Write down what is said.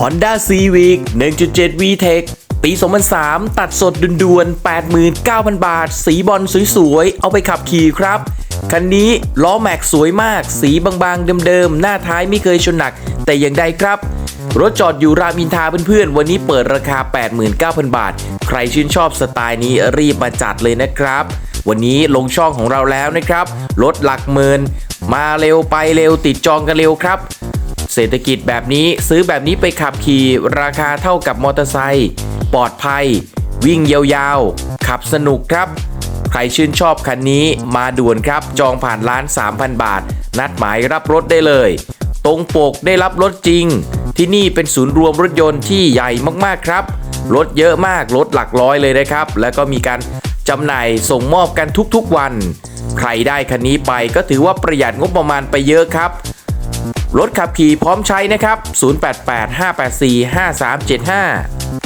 Honda Civic 1.7 VTEC ปี 2003 ตัดสดด่วนๆ89,000 บาท สีบอลสวยๆ เอาไปขับขี่ครับ คันนี้ล้อแม็กสวยมาก สีบางๆ เดิมๆ หน้าท้ายไม่เคยชนหนัก แต่อย่างใดครับรถจอดอยู่รามอินทาเพื่อนๆ วันนี้เปิดราคา 89,000 บาท ใครชื่นชอบสไตล์นี้รีบมาจัดเลยนะครับ วันนี้ลงช่องของเราแล้วนะครับ รถหลักหมื่นมาเร็วไปเร็วติดจองกันเร็วครับ เศรษฐกิจแบบนี้ซื้อแบบนี้ไปขับขี่ราคาเท่ากับมอเตอร์ไซค์ปลอดภัย วิ่งยาวๆ ขับสนุกครับ ใครชื่นชอบคันนี้มาด่วนครับจองผ่านร้าน 3,000 บาท นัดหมายรับรถได้เลย ตรงปกได้รับรถจริง ที่นี่เป็นศูนย์รวมรถยนต์ที่ใหญ่มากๆครับรถเยอะมากรถหลักร้อยเลยนะครับ แล้วก็มีการจำหน่ายส่งมอบกันทุกๆวัน ใครได้คันนี้ไปก็ถือว่าประหยัดงบประมาณไปเยอะครับ รถขับขี่พร้อมใช้นะครับ 088 584 5375